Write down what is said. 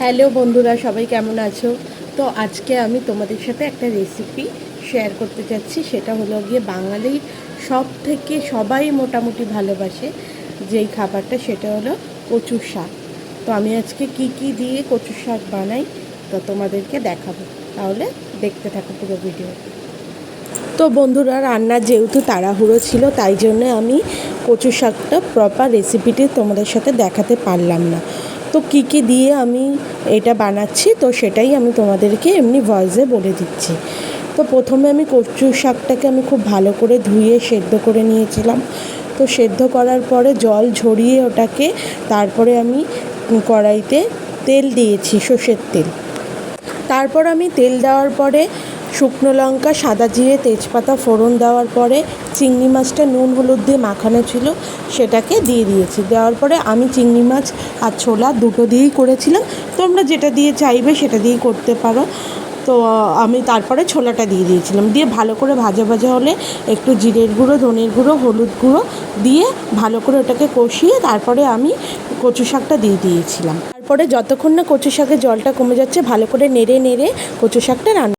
Hello বন্ধুরা, সবাই কেমন আছো? তো আজকে আমি তোমাদের সাথে একটা রেসিপি শেয়ার করতে চাচ্ছি সেটা হলো গিয়ে বাঙালির সব থেকে সবাই মোটামুটি ভালোবাসে যেই খাবারটা, সেটা হলো কচু শাক। তো আমি আজকে কি কি দিয়ে কচু শাক বানাই, তো তোমাদেরকে দেখাবো। তাহলে দেখতে থাকো পুরো ভিডিও তো বন্ধুরা রান্নার যেহেতু তাড়াহুড়ো ছিল, তাই জন্য আমি কচু শাকটা প্রপার রেসিপিটি তোমাদের সাথে দেখাতে পারলাম না। তো কী কী দিয়ে আমি এটা বানাচ্ছি, তো সেটাই আমি তোমাদেরকে এমনি ভয়েসে বলে দিচ্ছি। তো প্রথমে আমি কচু শাকটাকে আমি খুব ভালো করে ধুয়ে সেদ্ধ করে নিয়েছিলাম। তো সেদ্ধ করার পরে জল ঝরিয়ে ওটাকে তারপরে আমি কড়াইতে তেল দিয়েছি, সর্ষের তেল। তারপর আমি তেল দেওয়ার পরে শুকনো লঙ্কা, সাদা জিরে, তেজপাতা ফোড়ন দেওয়ার পরে চিংড়ি মাছটা নুন হলুদ দিয়ে মাখানো ছিল, সেটাকে দিয়ে দিয়েছি। দেওয়ার পরে আমি চিংড়ি মাছ আর ছোলা দুটো দিয়েই করেছিলাম। তোমরা যেটা দিয়ে চাইবে সেটা দিয়েই করতে পারো। তো আমি তারপরে ছোলাটা দিয়ে দিয়েছিলাম। দিয়ে ভালো করে ভাজা ভাজা হলে একটু জিরের গুঁড়ো, ধনের গুঁড়ো, হলুদ গুঁড়ো দিয়ে ভালো করে ওটাকে কষিয়ে তারপরে আমি কচু শাকটা দিয়ে দিয়েছিলাম। তারপরে যতক্ষণ না কচু শাকের জলটা কমে যাচ্ছে, ভালো করে নেড়ে নেড়ে কচু শাকটা রান্না